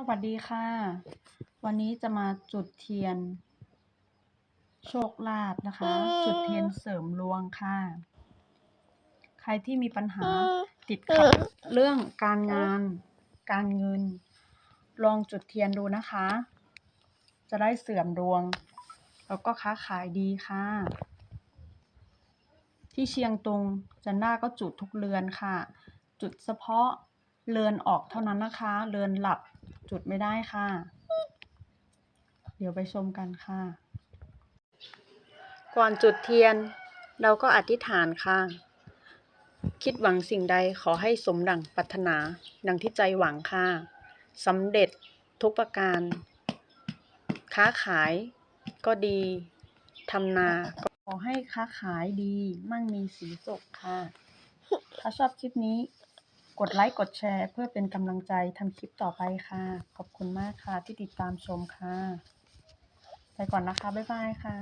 สวัสดีค่ะ วันนี้จะมาจุดเทียน โชคลาภนะคะ จุดเทียนเสริมดวงค่ะ ใครที่มีปัญหาติดขัดเรื่องการงาน การเงิน ลองจุดเทียนดูนะคะ จะได้เสื่อมดวง แล้วก็ค้าขายดีค่ะ ที่เชียงตุงจันด้าก็จุดทุกเรือนค่ะ จุดเฉพาะเรือนออกเท่านั้นนะคะ เรือนหลับ จุดไม่ได้ค่ะ เดี๋ยวไปชมกันค่ะ ก่อนจุดเทียน เราก็อธิษฐานค่ะ คิดหวังสิ่งใดขอให้สมดังปรารถนา ดังที่ใจหวังค่ะสำเร็จทุกประการ ค้าขายก็ดีทำนาก็ขอให้ค้าขายดี มั่งมีสีสุขค่ะ ถ้าชอบคลิปนี้ กดไลค์กดแชร์ เพื่อเป็นกำลังใจทำคลิปต่อไปค่ะ ขอบคุณมากค่ะที่ติดตามชมค่ะ ไปก่อนนะคะ บ๊ายบายค่ะ